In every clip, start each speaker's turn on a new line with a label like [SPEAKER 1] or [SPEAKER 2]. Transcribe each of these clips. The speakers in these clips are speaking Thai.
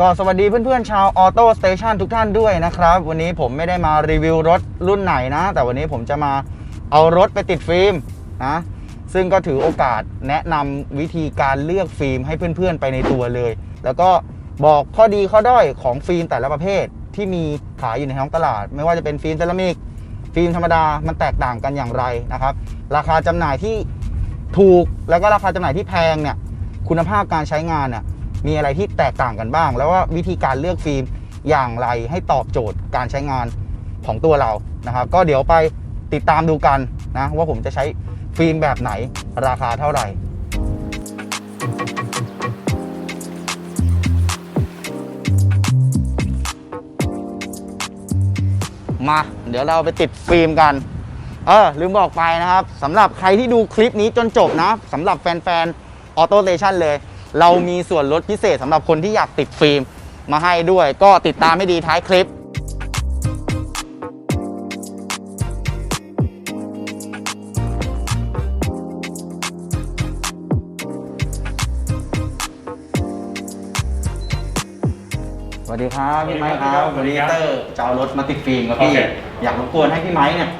[SPEAKER 1] ก็สวัสดีเพื่อนๆชาวออโต้สเตชันทุกท่านด้วยนะครับ วันนี้ผมไม่ได้มารีวิวรถรุ่นไหนนะ แต่วันนี้ผมจะมาเอารถไปติดฟิล์มนะซึ่งก็ถือโอกาสแนะนำวิธีการเลือกฟิล์มให้เพื่อนๆไปในตัวเลย แล้วก็บอกข้อดีข้อด้อยของฟิล์มแต่ละประเภทที่มีขายอยู่ในท้องตลาด ไม่ว่าจะเป็นฟิล์มเซรามิกฟิล์มธรรมดามันแตกต่างกันอย่างไรนะครับ ราคาจำหน่ายที่ถูกแล้วก็ราคาจำหน่ายที่แพงเนี่ยคุณภาพการใช้งานน่ะ มีอะไรที่แตกต่างกันบ้าง แล้วว่าวิธีการเลือกฟิล์มอย่างไรให้ตอบโจทย์การใช้งานของตัวเรานะครับ ก็เดี๋ยวไปติดตามดูกันนะว่าผมจะใช้ฟิล์มแบบไหนราคาเท่าไหร่มาเดี๋ยวเราไปติดฟิล์มกัน เออ ลืมบอกไปนะครับสำหรับใครที่ดูคลิปนี้จนจบนะสำหรับแฟนๆออโตเ t ชันเลย เรามีส่วนลดพิเศษสำหรับคนที่อยากติดฟิล์มมาให้ด้วย ก็ติดตามให้ดีท้ายคลิปสวัสดีครับพี่ไม้ครับ
[SPEAKER 2] สวั
[SPEAKER 1] วัน
[SPEAKER 2] สดี
[SPEAKER 1] นี้
[SPEAKER 2] ครับ
[SPEAKER 1] เตอร์จะเอารถมาติดฟิล์มครับพี่
[SPEAKER 2] โอเค
[SPEAKER 1] อยากรบกวนให้พี่ไม้เนี่ย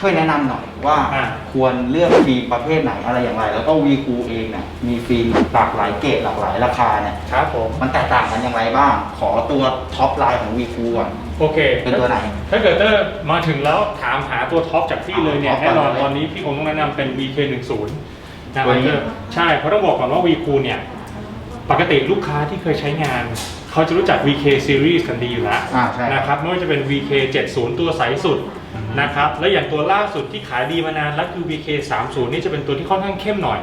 [SPEAKER 1] ช่วยแนะนำหน่อยว่า
[SPEAKER 2] อ่า
[SPEAKER 1] ควรเลือกฟิล์มประเภทไหนอะไรอย่างไร แล้วก็วีคูเองเนี่ยมีฟิล์มหลากหลายเกรดหลากหลายราคาเนี่ย
[SPEAKER 2] ครับผม
[SPEAKER 1] มันแตกต่างกันอย่างไรบ้าง ขอตัวท็อปไลน์ของวีคูก่อน
[SPEAKER 2] โอเค
[SPEAKER 1] เป็นตัวไหน
[SPEAKER 2] ถ้าเกิดเตอร์มาถึงแล้วถามหาตัวท็อปจากพี่เลยเนี่ย
[SPEAKER 1] ท็อปก่อน
[SPEAKER 2] แน่นอน
[SPEAKER 1] เลย
[SPEAKER 2] ตอนนี้พี่คงต้องแนะนำเป็น VK10 นะ
[SPEAKER 1] ตัวนี้
[SPEAKER 2] เตอร์ใช่เพราะต้องบอกก่อนว่า VQ เนี่ย ปกติลูกค้าที่เคยใช้งาน เขาจะรู้จัก VK Series กันดีอยู่แล้ว
[SPEAKER 1] อ่าใช่
[SPEAKER 2] นะครับไม่ว่าจะเป็น VK70 ตัวใสสุด นะครับ และอย่างตัวล่าสุดที่ขายดีมานานแล้วคือ VK30 นี่จะเป็นตัวที่ค่อนข้างเข้มหน่อย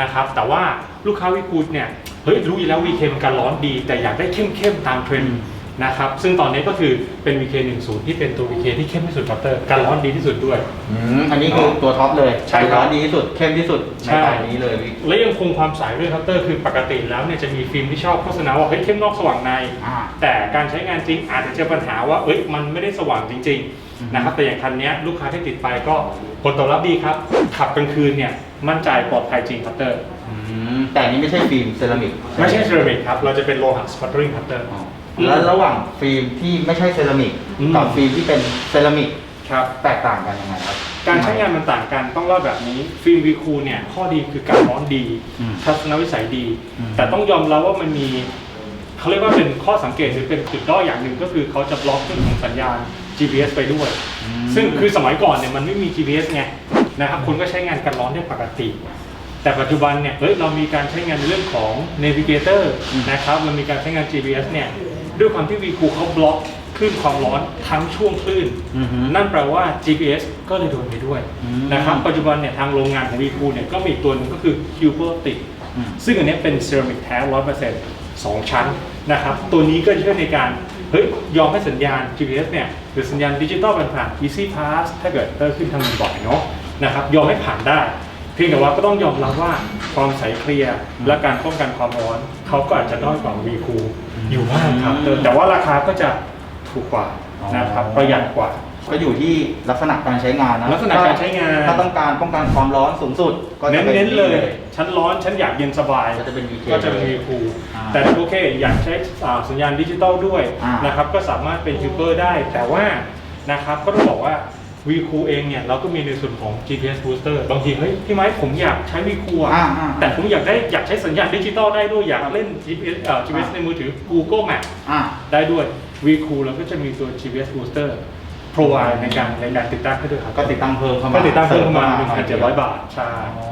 [SPEAKER 2] นะครับ แต่ว่าลูกค้าวิกูเนี่ย เฮ้ยรู้อยู่แล้ว VK มันการร้อนดี แต่อยากได้เข้มๆตามเทรนด์นะครับ ซึ่งตอนนี้ก็คือเป็น VK10 ที่เป็นตัว VK ที่เข้มที่สุดครับเตอร์การร้อนดีที่สุดด้วย
[SPEAKER 1] อืมอันนี้คือตัวท็อปเลย
[SPEAKER 2] ใช่ครับ
[SPEAKER 1] ร้อนดีที่สุดเข้มที่สุดใน
[SPEAKER 2] ใช่
[SPEAKER 1] ตอนนี้เลยพี่
[SPEAKER 2] และยังคงความใสด้วยครับเตอร์คือปกติแล้วเนี่ยจะมีฟิล์มที่ชอบโฆษณาว่าเฮ้ยเข้มนอกสว่างใน
[SPEAKER 1] อ่า
[SPEAKER 2] แต่การใช้งานจริงอาจจะเจอปัญหาว่าเอ้ยมันไม่ได้สว่างจริง
[SPEAKER 1] อืม
[SPEAKER 2] ๆ นะครับแต่อย่างคันเนี้ยลูกค้าที่ติดไปก็ผลตอบรับดีครับ ขับกลางคืนเนี่ยมั่นใจปลอดภัยจริงครับเตอร์
[SPEAKER 1] อืมแต่อันนี้ไม่ใช่ฟิล์มเซรามิก
[SPEAKER 2] ไม่ใช่เซรามิกครับ เราจะเป็นโลหะสปัตเตอริงครับเตอร์
[SPEAKER 1] อ๋อแล้วระหว่างฟิล์มที่ไม่ใช่เซรามิก
[SPEAKER 2] อืม
[SPEAKER 1] กับฟิล์มที่เป็นเซรามิก
[SPEAKER 2] ครับ
[SPEAKER 1] แตกต่างกันยังไงครับ
[SPEAKER 2] การใช้งานมันต่างกันต้องเล่าแบบนี้ฟิล์มวีคูเนี่ยข้อดีคือการร้อนดี
[SPEAKER 1] อืม
[SPEAKER 2] ทัศนวิสัยดี
[SPEAKER 1] อืม
[SPEAKER 2] แต่ต้องยอมรับว่ามันมีเขาเรียกว่าเป็นข้อสังเกตหรือเป็นจุดด้อยอย่างหนึ่งก็คือเขาจะบล็อกเรื่องของสัญญาณ GPS ไปด้วย ซึ่งคือสมัยก่อนเนี่ยมันไม่มี GPS ไงนะครับคุณก็ใช้งานกันร้อนได้ปกติ แต่ปัจจุบันเนี่ยเฮ้ยเรามีการใช้งานในเรื่องของ Navigator
[SPEAKER 1] อืม
[SPEAKER 2] นะครับเรามีการใช้งาน GPS เนี่ยด้วยความที่วีคูเขาบล็อกคลื่นความร้อนทั้งช่วงคลื่น
[SPEAKER 1] อือฮึ
[SPEAKER 2] นั่นแปลว่า GPS ก็เลยโดนไปด้วย
[SPEAKER 1] อืม
[SPEAKER 2] นะครับปัจจุบันเนี่ยทางโรงงานของวีคูเนี่ยก็มีอีกตัวหนึ่งก็คือ Cubertic
[SPEAKER 1] อืม
[SPEAKER 2] ซึ่งอันเนี้ยเป็นเซรามิกแท้ร้อยเปอร์เซ็นต์สองชั้นนะครับตัวนี้ก็ช่วยในการ เฮ้ยยอมให้สัญญาณ GPS เนี่ยหรือสัญญาณดิจิตอลผ่าน Easy Pass ถ้าเกิดเตอร์ขึ้นทางบ่อยๆเนาะนะครับยอมให้ผ่านได้ เพียงแต่ว่าก็ต้องยอมรับว่าความใสเคลียร์และการป้องกันความร้อนเขาก็อาจจะด้อยกว่าวีคูอยู่บ้างครับแต่แต่ว่าราคาก็จะถูกกว่านะครับประหยัดกว่า
[SPEAKER 1] ก็อยู่ที่ลักษณะการใช้งานนะ
[SPEAKER 2] ลักษณะการใช้งาน
[SPEAKER 1] ถ้าต้องการป้องกันความร้อนสูงสุด ก็จะ
[SPEAKER 2] เน้น
[SPEAKER 1] ป็
[SPEAKER 2] เน้นๆเลย ชั้นร้อนชั้นอยากเย็นสบาย
[SPEAKER 1] ก็จะเป็น VK
[SPEAKER 2] ก็จะเป็นวีคู
[SPEAKER 1] อ่า
[SPEAKER 2] แต่ถ้าโอเค อยากใช้อ่าสัญญาณดิจิตอลด้วย
[SPEAKER 1] อ่าน
[SPEAKER 2] นะครับ ก็สามารถเป็นฮิวเปอร์ได้ แต่ว่านะครับก็ต้องบอกว่าวีคูเองเนี่ย เราก็มีในส่วนของ GPS booster บางที เฮ้ย พี่ไม้ผมอยากใช้วีคูอะ
[SPEAKER 1] อ่าอ่า
[SPEAKER 2] แต่ผมอยากได้อยากใช้สัญญาณดิจิตอลได้ด้วย อยากเล่น GPS เอ่อ GPS ในมือถือ Google Map
[SPEAKER 1] อ่า
[SPEAKER 2] ได้ด้วยวีคูเราก็จะมีตัว GPS booster provide ในการในการติดตั้งให้ด้วยครับ
[SPEAKER 1] ก็ติดตั้งเพิ่มเข้ามา
[SPEAKER 2] ก็ติดตั้งเพิ่มประมาณ
[SPEAKER 1] สหน่อย
[SPEAKER 2] 1,700บาทใช่
[SPEAKER 1] อ๋อ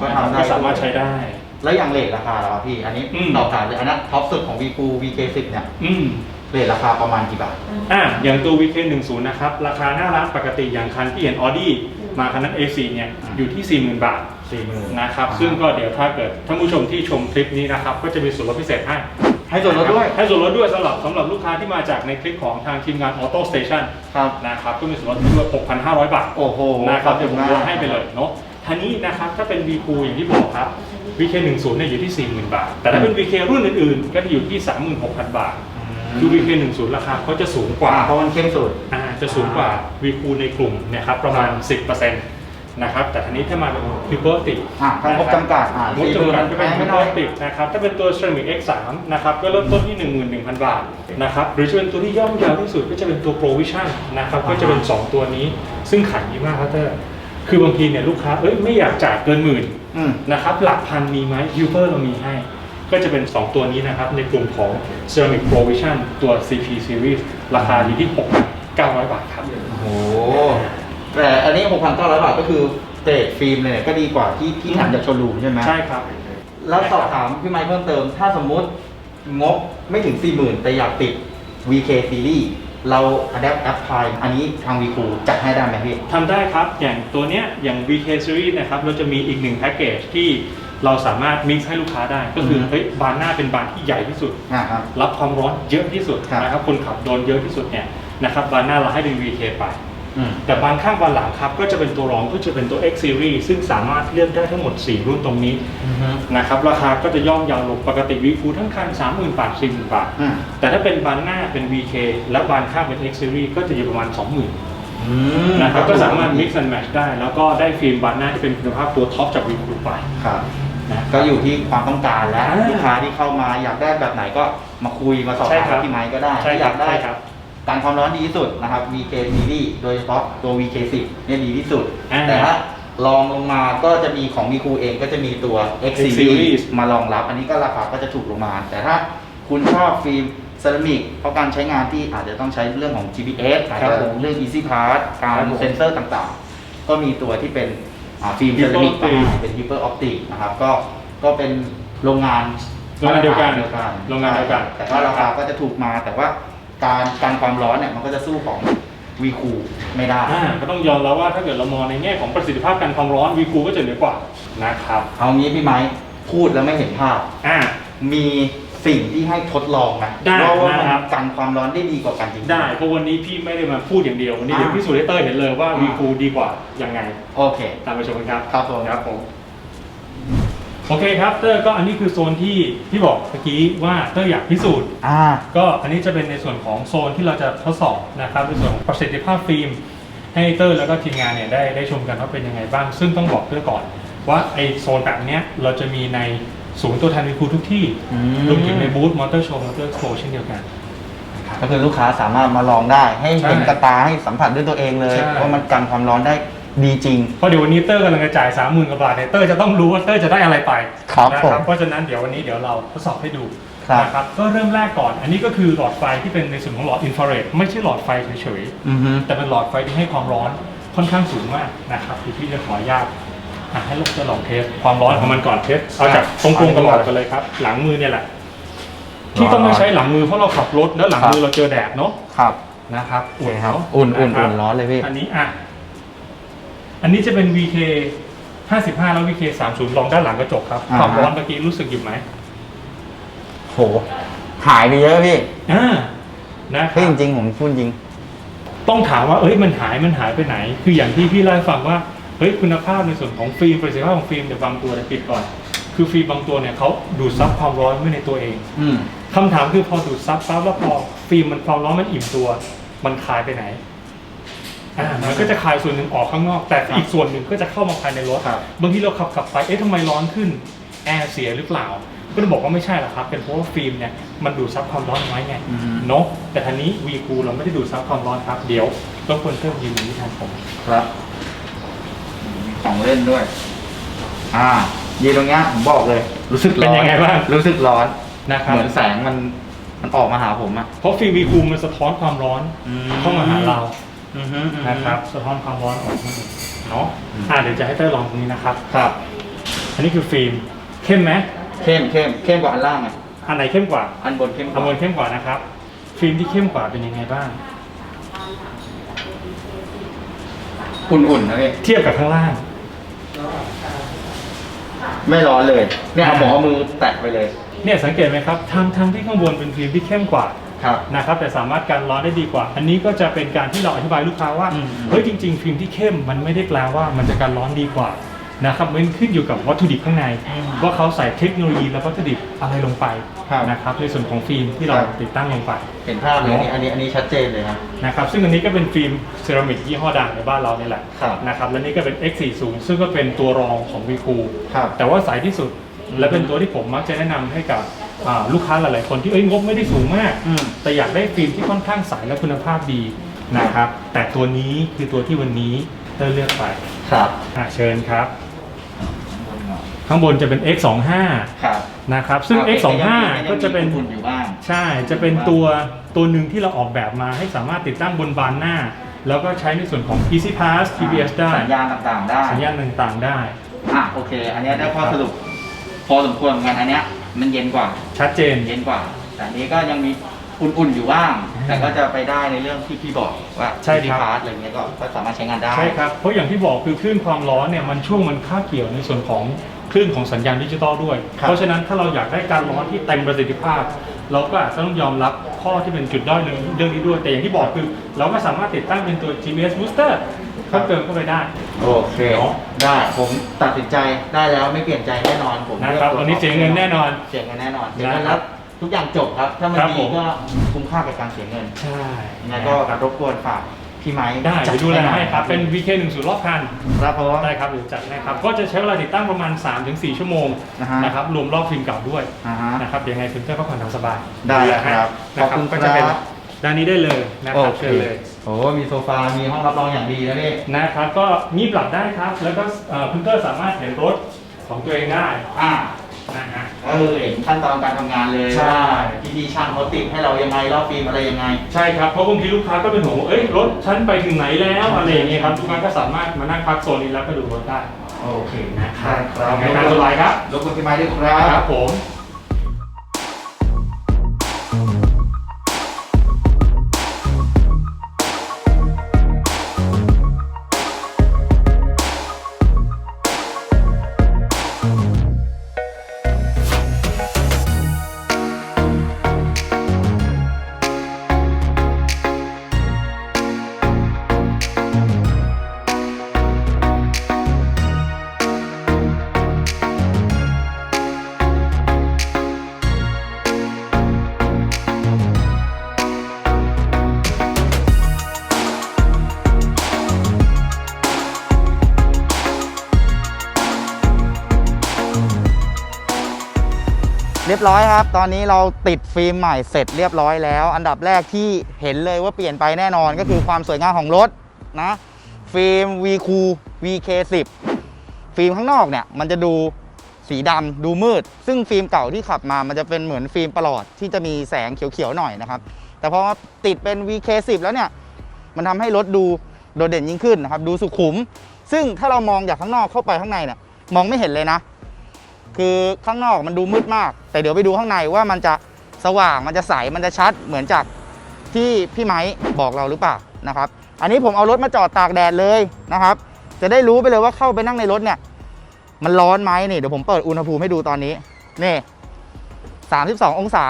[SPEAKER 1] ก็ทำได้
[SPEAKER 2] ก็สามารถใช้ได้
[SPEAKER 1] แล้วอย่างเลทราคาล่ะครับพี่ อันนี้
[SPEAKER 2] อืม
[SPEAKER 1] ตอบถามเลยอันนั้นท็อปสุดของ v 2 VK10 เนี่ย
[SPEAKER 2] อืม
[SPEAKER 1] เลทราคาประมาณกี่บาท
[SPEAKER 2] อะอย่างตัว VK10 นะครับ ราคาหน้าร้านปกติอย่างคันที่เห็น Audi มาคันนั้น A4 เนี่ย
[SPEAKER 1] อ่า
[SPEAKER 2] อยู่ที่ 40,000 บาท
[SPEAKER 1] 40,000
[SPEAKER 2] นะครับ ซึ่งก็เดี๋ยวถ้าเกิดท่านผู้ชมที่ชมคลิปนี้นะครับ ก็จะมีส่วนลดพิเศษให้
[SPEAKER 1] ให้ส่วนลดด้วย
[SPEAKER 2] ให้ส่วนลดด้วยสำหรับสำหรับลูกค้าที่มาจากในคลิปของทางทีมงาน Auto Station
[SPEAKER 1] ครับ
[SPEAKER 2] นะครับก็มีส่วนลดให้ด้วย 6,500 บาท
[SPEAKER 1] โอ้โห
[SPEAKER 2] นะครับ
[SPEAKER 1] ข
[SPEAKER 2] เดี๋
[SPEAKER 1] อ
[SPEAKER 2] ยว
[SPEAKER 1] บ
[SPEAKER 2] ผ
[SPEAKER 1] คุ
[SPEAKER 2] ม
[SPEAKER 1] ณ
[SPEAKER 2] ล
[SPEAKER 1] มา
[SPEAKER 2] ด
[SPEAKER 1] ก
[SPEAKER 2] ให้ไปเลยเนาะทีนี้นะครับถ้าเป็น VQ อย่างที่บอกครับ VK10 เนี่ยอยู่ที่ 40,000 บาท แต่ถ้าเป็น VK รุ่นอื่นๆ ก็จะอยู่ที่ 36,000 บาทคือ VK10 ราคาเขาจะสูงกว่า
[SPEAKER 1] เพราะมันเข้มสุด
[SPEAKER 2] อ่าจะสูงกว่า VQ ในกลุ่มเนะครับประมาณ 10% นนะครับแต่ทีนี้ถ้ามาเป็นพิโพติ
[SPEAKER 1] อะถ้างบจำกัดอะ
[SPEAKER 2] งบจำกัดก็เป็น
[SPEAKER 1] 40,000
[SPEAKER 2] พิ
[SPEAKER 1] ไม่
[SPEAKER 2] โพ
[SPEAKER 1] น้อย
[SPEAKER 2] ตินะครับถ้าเป็นตัว Ceramic X3 นะครับก็เริ่มต้นที่ 11,000 บาทนะครับหรือจะเป็นตัวที่ย่อมเยาวที่สุดก็จะเป็นตัว Provision นะครับก็จะเป็น 2 ตัวนี้ ซึ่งขายดีมากครับเตอร์คือบางทีเนี่ยลูกค้าเอ้ยไม่อยากจ่ายเกินหมื่น
[SPEAKER 1] อืม
[SPEAKER 2] นะครับหลักพันมีไหมยูเ e อร์เรามีให้ก็จะเป็น 2 ตัวนี้นะครับ ในกลุ่มของ Ceramic Provision ตัว CP Series ราคาอยู่ที่ 6,900 บาทครับ
[SPEAKER 1] โอ้โห แต่อันนี้ 6,900 บาทก็คือเกรดฟิล์มเลยเนี่ยก็ดีกว่าที่ที่ถามจากโชว์รูมใช่ไหม
[SPEAKER 2] ใช่ครับ
[SPEAKER 1] แล้วสอบถามพี่ไมค์เพิ่มเติม ถ้าสมมุติงบไม่ถึง 40,000 แต่อยากติด VK Series เรา Adapt Apply อันนี้ทาง VQ จัดให้ได้ไหมพี่
[SPEAKER 2] ทำได้ครับ อย่างตัวเนี้ย อย่าง VK Series นะครับ เราจะมีอีกหนึ่งแพ็กเกจที่เราสามารถ mix ให้ลูกค้าได้ ก็คือ
[SPEAKER 1] อืม
[SPEAKER 2] เฮ้ยบานหน้าเป็นบานที่ใหญ่ที่สุด
[SPEAKER 1] อ่าครับ
[SPEAKER 2] รับความร้อนเยอะที่สุด
[SPEAKER 1] ครับ
[SPEAKER 2] นะครับ คนขับโดนเยอะที่สุดเนี่ยนะครับบานหน้าเราให้เป็น VK ไป
[SPEAKER 1] อืม
[SPEAKER 2] แต่บานข้างบานหลังครับ ก็จะเป็นตัวรองก็จะเป็นตัว X Series ซึ่งสามารถเลือกได้ทั้งหมด 4 รุ่นตรงนี้
[SPEAKER 1] อือฮึ
[SPEAKER 2] นะครับราคาก็จะย่อมเยาวลงปกติวีฟูทั้งคัน30,000 บาท 40,000 บาท
[SPEAKER 1] อืม
[SPEAKER 2] แต่ถ้าเป็นบานหน้าเป็น VK และบานข้างเป็น X Series ก็จะอยู่ประมาณ 20,000
[SPEAKER 1] อืม
[SPEAKER 2] นะครับก็สามารถ mix and match ได้ แล้วก็ได้ฟิล์มบานหน้าที่เป็นคุณภาพตัวท็อปจากวีฟูไป
[SPEAKER 1] ครับ
[SPEAKER 2] นะ
[SPEAKER 1] ก็อยู่ที่ความต้องการแล้ว
[SPEAKER 2] อ่า
[SPEAKER 1] ลูกค้าที่เข้ามาอยากได้แบบไหนก็มาคุยมาสอบ
[SPEAKER 2] ใช่
[SPEAKER 1] ถาม
[SPEAKER 2] ครับ
[SPEAKER 1] กับพี่ไมค์ก็ได้
[SPEAKER 2] ใช่
[SPEAKER 1] ถ้า
[SPEAKER 2] ค
[SPEAKER 1] อ
[SPEAKER 2] รับ
[SPEAKER 1] ยากได้
[SPEAKER 2] ใช่ครับ
[SPEAKER 1] การความร้อนดีที่สุดนะครับ VK Series โดยเฉพาะตัว VK 10 เนี่ยดีที่สุด
[SPEAKER 2] อ่า
[SPEAKER 1] แต่ถ้าลองลงมาก็จะมีของ VQ เองก็จะมีตัว X
[SPEAKER 2] X
[SPEAKER 1] Series
[SPEAKER 2] Series
[SPEAKER 1] มารองรับ อันนี้ก็ราคาก็จะถูกลงมา แต่ถ้าคุณชอบฟิล์มเซรามิกเพราะการใช้งานที่อาจจะต้องใช้เรื่องของ GPS อาจ
[SPEAKER 2] ครั
[SPEAKER 1] จะ
[SPEAKER 2] บผม
[SPEAKER 1] เรื่อง Easy Pass การ
[SPEAKER 2] ครับผม
[SPEAKER 1] เซนเซอร์ต่างๆ ก็มีตัวที่เป็นอ่าฟิล์มเซ
[SPEAKER 2] Hyper
[SPEAKER 1] รามิก
[SPEAKER 2] Optic
[SPEAKER 1] เป็น Hyper Optic นะครับก็ก็เป็นโรงงาน
[SPEAKER 2] โรงงานเดียวกัน
[SPEAKER 1] เดียวกัน
[SPEAKER 2] โรงงานเดียวกัน
[SPEAKER 1] แต่ว่าราคาก็จะถูกมาแต่ว่า การการความร้อนเนี่ยมันก็จะสู้ของวีคูไม่ได้
[SPEAKER 2] อ่าก็ต้องยอมรับว่าถ้าเกิดเรามองในแง่ของประสิทธิภาพการความร้อนวีฟูก็จะเหนือกว่านะครับ
[SPEAKER 1] เอางี้พี่ไม้พูดแล้วไม่เห็นภาพ
[SPEAKER 2] อ่า
[SPEAKER 1] มีสิ่งที่ให้ทดลองนะ
[SPEAKER 2] ได้
[SPEAKER 1] ว่าว่ามัน
[SPEAKER 2] นะครับ
[SPEAKER 1] กันความร้อนได้ดีกว่ากันจริงๆ
[SPEAKER 2] ได้เพราะวันนี้พี่ไม่ได้มาพูดอย่างเดียววันนี้เดี๋ยว
[SPEAKER 1] อ่า
[SPEAKER 2] พี่สุริเตอร์เห็นเลยว่า
[SPEAKER 1] อ่า
[SPEAKER 2] วีฟูดีกว่ายังไง
[SPEAKER 1] โอเค
[SPEAKER 2] ตามไปชมกันครับ
[SPEAKER 1] ครับผม
[SPEAKER 2] ครับผม โอเคครับเตอร์ก็อันนี้คือโซนที่ที่บอกเมื่อกี้ว่าเตอร์อยากพิสูจน์
[SPEAKER 1] อ่า
[SPEAKER 2] ก็อันนี้จะเป็นในส่วนของโซนที่เราจะทดสอบนะครับในส่วนของประสิทธิภาพฟิล์มให้เตอร์แล้วก็ทีมงานเนี่ยได้ได้ชมกันว่าเป็นยังไงบ้าง ซึ่งต้องบอกเตอร์ก่อน ว่าไอโซนแบบเนี้ยเราจะมีในศูนย์ตัวแทนวิคูทุกที่
[SPEAKER 1] อืม
[SPEAKER 2] รวมถึงในบูธมอเตอร์โชว์มอเตอร์โชว์เช่นเดียวกันนะครับ
[SPEAKER 1] ก็คือลูกค้าสามารถมาลองได้ ให้เห็น
[SPEAKER 2] ใช่
[SPEAKER 1] กระตาให้สัมผัสด้วยตัวเองเลย
[SPEAKER 2] ใช่
[SPEAKER 1] ว่ามันกันความร้อนได้ ดีจริง
[SPEAKER 2] เพราะเดี๋ยววันนี้เตอร์กำลังจะจ่ายสามหมื่นกว่าบาทเนี่ยเตอร์จะต้องรู้ว่าเตอร์จะได้อะไรไป
[SPEAKER 1] ครับ
[SPEAKER 2] นะ
[SPEAKER 1] ผม
[SPEAKER 2] เพราะฉะนั้นเดี๋ยววันนี้เดี๋ยวเราทดสอบให้ดู
[SPEAKER 1] ครับ
[SPEAKER 2] นะครับก็เริ่มแรกก่อนอันนี้ก็คือหลอดไฟที่เป็นในส่วนของหลอดอินฟราเรดไม่ใช่หลอดไฟเฉยๆ
[SPEAKER 1] อือฮึ
[SPEAKER 2] แต่เป็นหลอดไฟที่ให้ความร้อนค่อนข้างสูงมากนะครับที่พี่จะขออนุญาตอะให้ลูกจะลองเทสความร้อนของมันก่อนเทสเอาจากตรงๆกับหลอดกันเลยครับ หลังมือเนี่ยแหละที่ต้องไม่ใช้หลังมือเพราะเราขับรถแล้วหลังมือเราเจอแดดเนาะ
[SPEAKER 1] ครับ
[SPEAKER 2] นะครับ
[SPEAKER 1] โอเคครับอุ่นอุ่นอุ่นร้อนเลยพี่
[SPEAKER 2] อันนี้อะ อันนี้จะเป็น VK 55 แล้ว VK 30 ลองด้านหลังกระจกครับ
[SPEAKER 1] อ่า
[SPEAKER 2] ความร้อนเมื่อกี้รู้สึกอยู่ไหม
[SPEAKER 1] โหหายไปเยอะพี่
[SPEAKER 2] อ่านะค
[SPEAKER 1] เฮ้ย
[SPEAKER 2] รับ
[SPEAKER 1] จริงๆผมพูดจริง
[SPEAKER 2] ต้องถามว่าเอ้ยมันหายมันหายไปไหน คืออย่างที่พี่เล่าให้ฟังว่าเฮ้ยคุณภาพในส่วนของฟิล์มประสิทธิภาพของฟิล์มเดี๋ยวบางตัวเนี่ยปิดก่อน คือฟิล์มบางตัวเนี่ยเขาดูดซับความร้อนไว้ในตัวเอง
[SPEAKER 1] อืม
[SPEAKER 2] คำถามคือพอดูดซับปั๊บแล้วพอฟิล์มมันความร้อนมันอิ่มตัว มันคายไปไหน อ่ามันก็จะคายส่วนหนึ่งออกข้างนอก แต่อีกส่วนหนึ่งก็จะเข้ามาภายในรถ
[SPEAKER 1] ครับ
[SPEAKER 2] บางทีเราขับกลับไปเอ๊ะทำไมร้อนขึ้นแอร์เสียหรือเปล่า ก็จะบอกว่าไม่ใช่หรอกครับ เป็นเพราะว่าฟิล์มเนี่ยมันดูดซับความร้อนไว้ไง
[SPEAKER 1] อืม
[SPEAKER 2] เนาะแต่ทีนี้วีคูเราไม่ได้ดูดซับความร้อนครับเดี๋ยวรบกวนเพิ่มยืนอย่างนี้แทนผม
[SPEAKER 1] ครับมีของเล่นด้วย อ่ายืนตรงเนี้ยผมบอกเลย รู้สึกร้อน
[SPEAKER 2] เป็นยังไงบ้าง
[SPEAKER 1] รู้สึกร้อน
[SPEAKER 2] นะครับ
[SPEAKER 1] เหมือนแสงมันมันออกมาหาผมอะ
[SPEAKER 2] เพราะฟิล์มวีคูมันสะท้อนความร้อน
[SPEAKER 1] อืม
[SPEAKER 2] เข้ามาหาเรา
[SPEAKER 1] อือฮึอือฮึ
[SPEAKER 2] นะครับสะท้อนความร้อนออกมาเนาะ
[SPEAKER 1] อืม
[SPEAKER 2] อ่าเดี๋ยวจะให้เต้ยลองตรงนี้นะครับ
[SPEAKER 1] ครับ
[SPEAKER 2] อันนี้คือฟิล์มเข้มไหม
[SPEAKER 1] เข้มเข้มเข้มกว่าอันล่างอะ
[SPEAKER 2] อันไหนเข้มกว่า
[SPEAKER 1] อันบนเข้มก
[SPEAKER 2] อันบ
[SPEAKER 1] ว่าน
[SPEAKER 2] เข้มกว่านะครับ ฟิล์มที่เข้มกว่าเป็นยังไงบ้าง
[SPEAKER 1] อุ่นๆนะพี่
[SPEAKER 2] เทียบกับข้างล่าง
[SPEAKER 1] ไม่ร้อนเลย เนี่ยเอาหมอเอามือแตะไปเลย
[SPEAKER 2] เนี่ยสังเกตไหมครับทางทางที่ข้างบนเป็นฟิล์มที่เข้มกว่า
[SPEAKER 1] ครับ
[SPEAKER 2] นะครับแต่สามารถกันร้อนได้ดีกว่า อันนี้ก็จะเป็นการที่เราอธิบายลูกค้าว่า
[SPEAKER 1] อืม
[SPEAKER 2] เฮ้ยจริง ๆ ฟิล์มที่เข้มมันไม่ได้แปลว่ามันจะกันร้อนดีกว่านะครับมันขึ้นอยู่กับวัตถุดิบข้างใน
[SPEAKER 1] อืม
[SPEAKER 2] ว่าเขาใส่เทคโนโลยีและวัตถุดิบอะไรลงไป
[SPEAKER 1] ครับ
[SPEAKER 2] นะครับในส่วนของฟิล์มที่เรา
[SPEAKER 1] ครับ
[SPEAKER 2] ติดตั้งลงไป
[SPEAKER 1] เห็นภาพเลยอันนี้อันนี้อันนี้ชัดเจนเลยครับ
[SPEAKER 2] นะครับซึ่งอันนี้ก็เป็นฟิล์มเซรามิกยี่ห้อดังในบ้านเราเนี่ยแหละ
[SPEAKER 1] ครับ
[SPEAKER 2] นะครับและนี่ก็เป็น X40 ซึ่งก็เป็นตัวรองของวีคู
[SPEAKER 1] ครับ
[SPEAKER 2] แต่ว่าใสที่สุด
[SPEAKER 1] อืม
[SPEAKER 2] และเป็นตัวที่ผมมักจะแนะนำให้กับ อ่าลูกค้าหลาย ๆ คนที่เอ้ยงบไม่ได้สูงมาก
[SPEAKER 1] อืม
[SPEAKER 2] แต่อยากได้ฟิล์มที่ค่อนข้างใสและคุณภาพดีนะครับ แต่ตัวนี้คือตัวที่วันนี้เตอร์เลือกไป
[SPEAKER 1] ครับ
[SPEAKER 2] อะเชิญครับ ข้างบนจะเป็น X25
[SPEAKER 1] ครับ
[SPEAKER 2] นะครับ ซึ่ง X25 ก็จะเป็น
[SPEAKER 1] ฝุ่นอยู่บ้าง
[SPEAKER 2] ใช่ จะเป็นตัวตัวหนึ่งที่เราออกแบบมาให้สามารถติดตั้งบนบานหน้า แล้วก็ใช้ในส่วนของ Easy Pass TBS ได้
[SPEAKER 1] สัญญาณต่างๆได้
[SPEAKER 2] สัญญาณต่างๆได้
[SPEAKER 1] อะโอเค อันเนี้ยได้ข้อสรุป พอสมควรเหมือนกันอันเนี้ย มันเย็นกว่า
[SPEAKER 2] ชัดเจน
[SPEAKER 1] เย็นกว่า แต่อันนี้ก็ยังมีอุ่นๆอยู่บ้าง แต่ก็จะไปได้ในเรื่องที่พี่บอกว่า
[SPEAKER 2] ใช่ครับ
[SPEAKER 1] พาร์ทอะไรเงี้ยก็ก็สามารถใช้งานได้
[SPEAKER 2] ใช่ครับ เพราะอย่างที่บอกคือคลื่นความร้อนเนี่ยมันช่วงมันค่าบเกี่ยวในส่วนของคลื่นของสัญญาณดิจิตอลด้วย
[SPEAKER 1] ครับ
[SPEAKER 2] เพราะฉะนั้นถ้าเราอยากได้การร้อนที่เต็มประสิทธิภาพ เราก็อาจจะต้องยอมรับข้อที่เป็นจุดด้อยเรื่องเรื่องนี้ด้วย แต่อย่างที่บอกคือ เราก็สามารถติดตั้งเป็นตัว GPS booster เพิ่มเติมเข้าไปได้
[SPEAKER 1] โอเคได้ผมตัดสินใจได้แล้วไม่เปลี่ยนใจแน่นอนผม
[SPEAKER 2] นะครับ
[SPEAKER 1] ลืก
[SPEAKER 2] วันนี้เสียเงินแน่นอน
[SPEAKER 1] เสียเงินแน่นอนเสียเงิน
[SPEAKER 2] นะค
[SPEAKER 1] แล้
[SPEAKER 2] รั
[SPEAKER 1] ว
[SPEAKER 2] บ
[SPEAKER 1] ทุกอย่างจบครับ ถ้ามัน
[SPEAKER 2] ครับ
[SPEAKER 1] ดี
[SPEAKER 2] ผม
[SPEAKER 1] ก็คุ้มค่ากับการเสียเงิน
[SPEAKER 2] ใช่
[SPEAKER 1] ยังไงก็รบกวนฝากพี่ไม้
[SPEAKER 2] ได้
[SPEAKER 1] จั
[SPEAKER 2] เดี๋ยวดูแล
[SPEAKER 1] หน่อย
[SPEAKER 2] ให้ครับ เป็น VK 1 0รอบคัน
[SPEAKER 1] ครับผม
[SPEAKER 2] ได้ครับเดี๋ยวจัดให้ครับ ก็จะใช้เวลาติดตั้งประมาณ 3-4 ชั่วโมง
[SPEAKER 1] นะฮะ
[SPEAKER 2] นะครับ รวมรอบฟิล์มเก่าด้วย
[SPEAKER 1] อ่าฮะ
[SPEAKER 2] นะครับเดี๋ยวยังไงคุณเต้ก็ผ่อนทางสบาย
[SPEAKER 1] ได้
[SPEAKER 2] ดูแลให้
[SPEAKER 1] ครับ
[SPEAKER 2] นะ
[SPEAKER 1] ขอบคุณ
[SPEAKER 2] ก็จะเป็น
[SPEAKER 1] ครับ
[SPEAKER 2] ด้านนี้ได้เลยนะ
[SPEAKER 1] โอ
[SPEAKER 2] ครับ
[SPEAKER 1] เค
[SPEAKER 2] เชิญเลย
[SPEAKER 1] โอ้มีโซฟา มีห้องรับรองอย่างดีนะพี่
[SPEAKER 2] นะครับก็งีบหลับได้ครับ แล้วก็เอ่อคุณเตอร์สามารถเห็นรถของตัวเองได้
[SPEAKER 1] อ่า
[SPEAKER 2] นะฮะ
[SPEAKER 1] เออเห็นขั้นตอนการทำงานเลย
[SPEAKER 2] ใช่
[SPEAKER 1] ว่าวิธีช่างเขาติดให้เรายังไงรอบฟิล์มอะไรยังไง
[SPEAKER 2] ใช่ครับ เพราะบางทีลูกค้าก็เป็นห่วงว่าเอ้ยรถฉันไปถึงไหนแล้วอะไรอย่างเงี้ยครับลูกค้าก็สามารถมานั่งพักโซนนี้แล้วก็ดูรถได้
[SPEAKER 1] โอเค
[SPEAKER 2] นะครับ
[SPEAKER 1] ครับ
[SPEAKER 2] ยังไงตามสบายครับ
[SPEAKER 1] รบกวนพี่ไม้ด้วยครับ
[SPEAKER 2] ครับผม
[SPEAKER 1] เรียบร้อยครับ ตอนนี้เราติดฟิล์มใหม่เสร็จเรียบร้อยแล้ว อันดับแรกที่เห็นเลยว่าเปลี่ยนไปแน่นอนก็คือความสวยงามของรถนะฟิล์ม V q VK10 ฟิล์มข้างนอกเนี่ยมันจะดูสีดำดูมืด ซึ่งฟิล์มเก่าที่ขับมามันจะเป็นเหมือนฟิล์มประหลอดที่จะมีแสงเขียวๆหน่อยนะครับ แต่พอติดเป็น VK10 แล้วเนี่ย มันทำให้รถดูโดดเด่นยิ่งขึ้นนะครับ ดูสุขุม ซึ่งถ้าเรามองจากข้างนอกเข้าไปข้างในเนี่ยมองไม่เห็นเลยนะ คือข้างนอกมันดูมืดมาก แต่เดี๋ยวไปดูข้างในว่ามันจะสว่างมันจะใสมันจะชัดเหมือนจากที่พี่ไม้บอกเราหรือเปล่านะครับ อันนี้ผมเอารถมาจอดตากแดดเลยนะครับ จะได้รู้ไปเลยว่าเข้าไปนั่งในรถเนี่ย มันร้อนไหมนี่เดี๋ยวผมเปิดอุณหภูมิให้ดูตอนนี้นี่32 องศา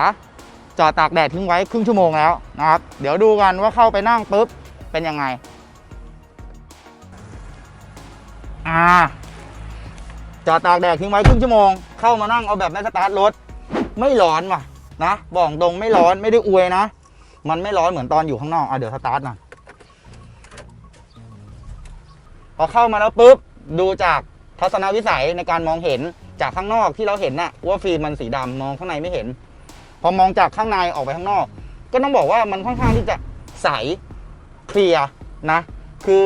[SPEAKER 1] จอดตากแดดทิ้งไว้ครึ่งชั่วโมงแล้วนะครับ เดี๋ยวดูกันว่าเข้าไปนั่งปุ๊บเป็นยังไงอ่า จอดตากแดดทิ้งไว้ครึ่งชั่วโมง เข้ามานั่งเอาแบบไม่สตาร์ทรถ ไม่ร้อนว่ะนะบอกตรงไม่ร้อนไม่ได้อวยนะ มันไม่ร้อนเหมือนตอนอยู่ข้างนอกอะเดี๋ยวสตาร์ทหน่อยพอเข้ามาแล้วปุ๊บดูจากทัศนวิสัยในการมองเห็นจากข้างนอกที่เราเห็นน่ะว่าฟิล์มมันสีดำมองข้างในไม่เห็น พอมองจากข้างในออกไปข้างนอก ก็ต้องบอกว่ามันค่อนข้างที่จะใสเคลียร์นะ คือ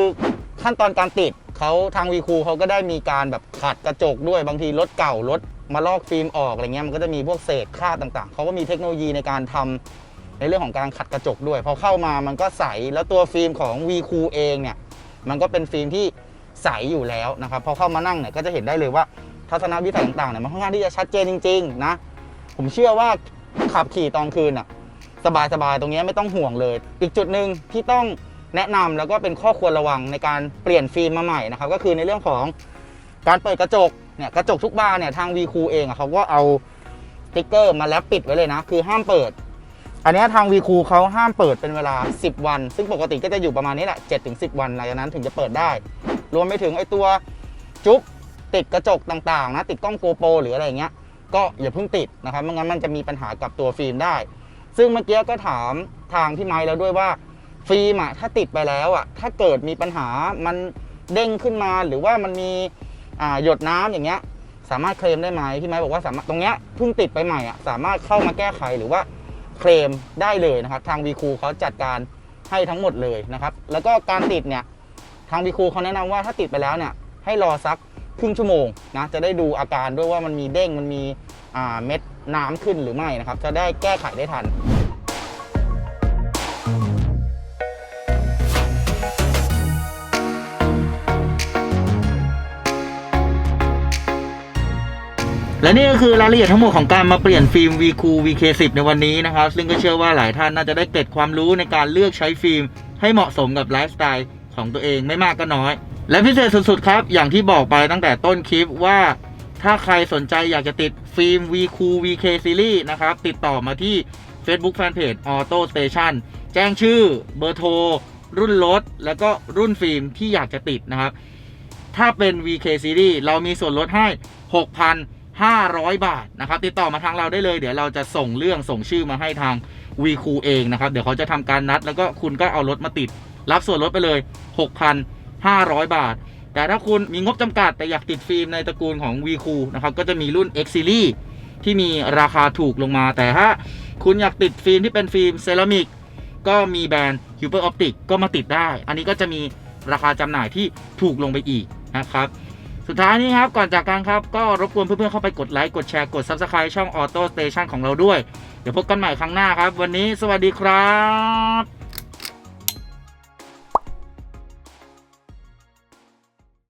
[SPEAKER 1] ขั้นตอนการติด เขาทางวีคูเขาก็ได้มีการแบบขัดกระจกด้วยบางทีรถเก่ารถมาลอกฟิล์มออกอะไรเงี้ยมันก็จะมีพวกเศษคราบต่างๆ เขาก็มีเทคโนโลยีในการทำในเรื่องของการขัดกระจกด้วย พอเข้ามามันก็ใสแล้วตัวฟิล์มของ v q เองเนี่ยมันก็เป็นฟิล์มที่ใสอยู่แล้วนะครับพอเข้ามานั่งเนี่ยก็จะเห็นได้เลยว่าทัศนวิสัยต่างๆเนี่ยมันค่อนข้างที่จะชัดเจนจริงๆนะผมเชื่อว่าขับขี่ตอนคืนอะสบายๆตรงนี้ไม่ต้องห่วงเลย อีกจุดหนึ่งที่ต้อง แนะนำแล้วก็เป็นข้อควรระวังในการเปลี่ยนฟิล์มมาใหม่นะครับก็คือในเรื่องของการเปิดกระจกเนี่ยกระจกทุกบานเนี่ยทาง v q เองเขาก็เอาติ๊กเกอร์มาแลบปิดไว้เลยนะ คือห้ามเปิด อันนี้ทาง v q เขาห้ามเปิดเป็นเวลา 10 วัน ซึ่งปกติก็จะอยู่ประมาณนี้แหละ7-10 วันหลังจากนั้นถึงจะเปิดได้ รวมไปถึงไอ้ตัวจุ๊บติดกระจกต่างๆนะติดกล้องโกโปรหรืออะไรเงี้ยก็อย่าเพิ่งติดนะครับไม่งั้นมันจะมีปัญหากับตัวฟิล์มได้ ซึ่งเมื่อกี้ก็ถามทางพี่ไม้แล้วด้วยว่า ฟิล์มอะถ้าติดไปแล้วอะถ้าเกิดมีปัญหามันเด้งขึ้นมาหรือว่ามันมีหยดน้ำอย่างเงี้ย สามารถเคลมได้ไหมพี่ไม้บอกว่าสามารถตรงเนี้ยเพิ่งติดไปใหม่อะสามารถเข้ามาแก้ไขหรือว่าเคลมได้เลยนะครับ ทางวีคูเขาจัดการให้ทั้งหมดเลยนะครับ แล้วก็การติดเนี่ยทางวีคูเขาแนะนำว่าถ้าติดไปแล้วเนี่ยให้รอสักครึ่งชั่วโมงนะจะได้ดูอาการด้วยว่ามันมีเด้งมันมีเม็ดน้ำขึ้นหรือไม่นะครับ จะได้แก้ไขได้ทัน และนี่ก็คือรายละเอียดทั้งหมดของการมาเปลี่ยนฟิล์ม VQ VK10 ในวันนี้นะครับ ซึ่งก็เชื่อว่าหลายท่านน่าจะได้เกร็ดความรู้ในการเลือกใช้ฟิล์ม ให้เหมาะสมกับไลฟ์สไตล์ของตัวเองไม่มากก็น้อย และพิเศษสุดๆครับ อย่างที่บอกไปตั้งแต่ต้นคลิปว่าถ้าใครสนใจอยากจะติดฟิล์ม VQ VK Series นะครับ ติดต่อมาที่ Facebook Fanpage Auto Station แจ้งชื่อเบอร์โทร รุ่นรถ แล้วก็รุ่นฟิล์มที่อยากจะติดนะครับ ถ้าเป็น VK Series เรามีส่วนลดให้ 500 บาทนะครับ ติดต่อมาทางเราได้เลย เดี๋ยวเราจะส่งเรื่องส่งชื่อมาให้ทาง v q เองนะครับ เดี๋ยวเขาจะทำการนัด แล้วก็คุณก็เอารถมาติด รับส่วนลดไปเลย 6,500 บาท แต่ถ้าคุณมีงบจำกัดแต่อยากติดฟิล์มในตระกูลของ v q นะครับ ก็จะมีรุ่น X Series ที่มีราคาถูกลงมา แต่ถ้าคุณอยากติดฟิล์มที่เป็นฟิล์มเซรามิกก็มีแบรนด์ Super Optic ก็มาติดได้ อันนี้ก็จะมีราคาจำหน่ายที่ถูกลงไปอีกนะครับ สุดท้ายนี้ครับ ก่อนจากกันครับ ก็รบกวนเพื่อนๆเข้าไปกดไลค์ กดแชร์ กด Subscribe ช่อง Auto Station ของเราด้วย เดี๋ยวพบกันใหม่ครั้งหน้าครับ วันนี้สวัสดีครับ